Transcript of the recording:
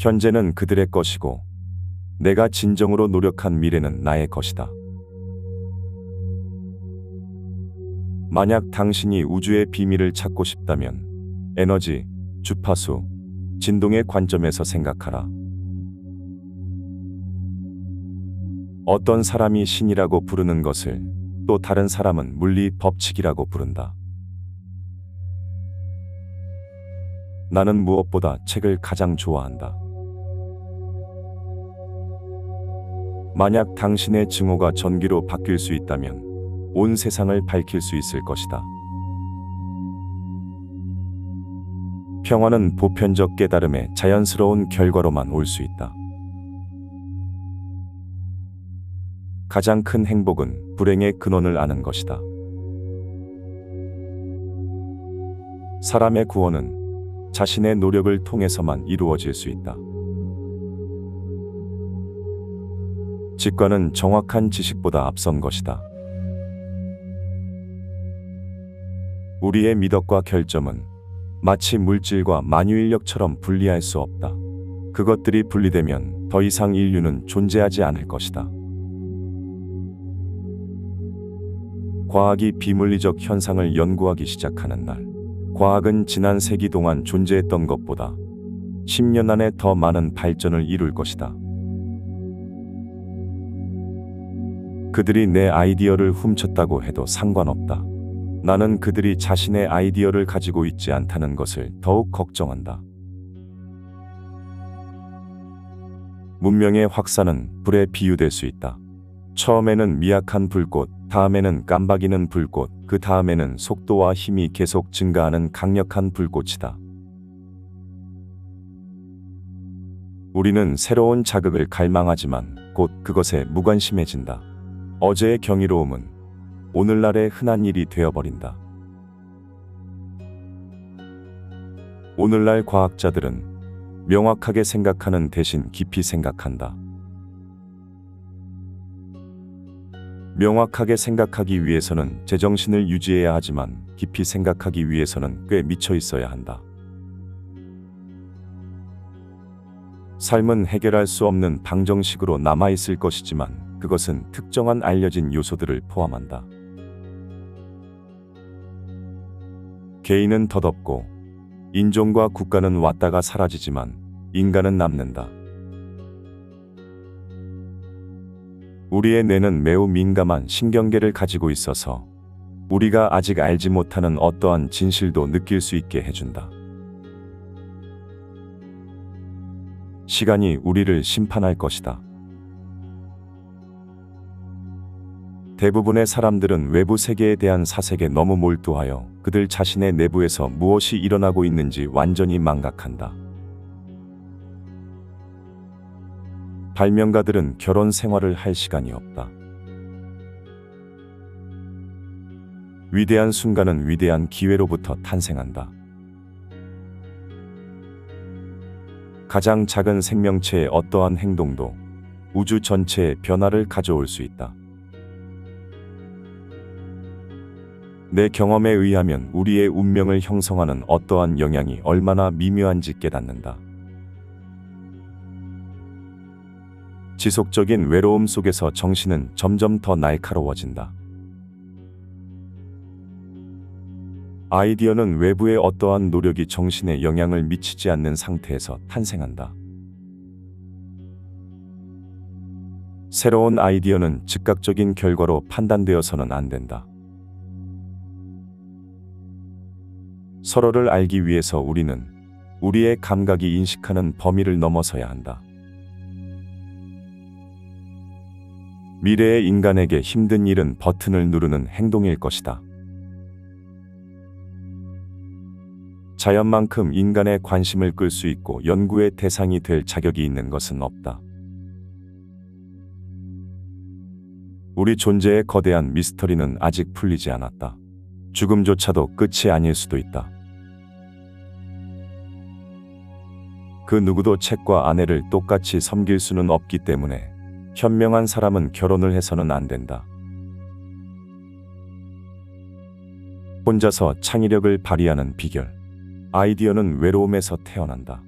현재는 그들의 것이고 내가 진정으로 노력한 미래는 나의 것이다. 만약 당신이 우주의 비밀을 찾고 싶다면 에너지, 주파수, 진동의 관점에서 생각하라. 어떤 사람이 신이라고 부르는 것을 또 다른 사람은 물리 법칙이라고 부른다. 나는 무엇보다 책을 가장 좋아한다. 만약 당신의 증오가 전기로 바뀔 수 있다면 온 세상을 밝힐 수 있을 것이다. 평화는 보편적 깨달음의 자연스러운 결과로만 올 수 있다. 가장 큰 행복은 불행의 근원을 아는 것이다. 사람의 구원은 자신의 노력을 통해서만 이루어질 수 있다. 직관은 정확한 지식보다 앞선 것이다. 우리의 미덕과 결점은 마치 물질과 만유인력처럼 분리할 수 없다. 그것들이 분리되면 더 이상 인류는 존재하지 않을 것이다. 과학이 비물리적 현상을 연구하기 시작하는 날, 과학은 지난 세기 동안 존재했던 것보다 10년 안에 더 많은 발전을 이룰 것이다. 그들이 내 아이디어를 훔쳤다고 해도 상관없다. 나는 그들이 자신의 아이디어를 가지고 있지 않다는 것을 더욱 걱정한다. 문명의 확산은 불에 비유될 수 있다. 처음에는 미약한 불꽃, 다음에는 깜박이는 불꽃, 그 다음에는 속도와 힘이 계속 증가하는 강력한 불꽃이다. 우리는 새로운 자극을 갈망하지만 곧 그것에 무관심해진다. 어제의 경이로움은 오늘날의 흔한 일이 되어버린다. 오늘날 과학자들은 명확하게 생각하는 대신 깊이 생각한다. 명확하게 생각하기 위해서는 제정신을 유지해야 하지만 깊이 생각하기 위해서는 꽤 미쳐 있어야 한다. 삶은 해결할 수 없는 방정식으로 남아있을 것이지만 그것은 특정한 알려진 요소들을 포함한다. 개인은 덧없고 인종과 국가는 왔다가 사라지지만 인간은 남는다. 우리의 뇌는 매우 민감한 신경계를 가지고 있어서 우리가 아직 알지 못하는 어떠한 진실도 느낄 수 있게 해준다. 시간이 우리를 심판할 것이다. 대부분의 사람들은 외부 세계에 대한 사색에 너무 몰두하여 그들 자신의 내부에서 무엇이 일어나고 있는지 완전히 망각한다. 발명가들은 결혼 생활을 할 시간이 없다. 위대한 순간은 위대한 기회로부터 탄생한다. 가장 작은 생명체의 어떠한 행동도 우주 전체에 변화를 가져올 수 있다. 내 경험에 의하면 우리의 운명을 형성하는 어떠한 영향이 얼마나 미묘한지 깨닫는다. 지속적인 외로움 속에서 정신은 점점 더 날카로워진다. 아이디어는 외부의 어떠한 노력이 정신에 영향을 미치지 않는 상태에서 탄생한다. 새로운 아이디어는 즉각적인 결과로 판단되어서는 안 된다. 서로를 알기 위해서 우리는 우리의 감각이 인식하는 범위를 넘어서야 한다. 미래의 인간에게 힘든 일은 버튼을 누르는 행동일 것이다. 자연만큼 인간의 관심을 끌 수 있고 연구의 대상이 될 자격이 있는 것은 없다. 우리 존재의 거대한 미스터리는 아직 풀리지 않았다. 죽음조차도 끝이 아닐 수도 있다. 그 누구도 책과 아내를 똑같이 섬길 수는 없기 때문에 현명한 사람은 결혼을 해서는 안 된다. 혼자서 창의력을 발휘하는 비결. 아이디어는 외로움에서 태어난다.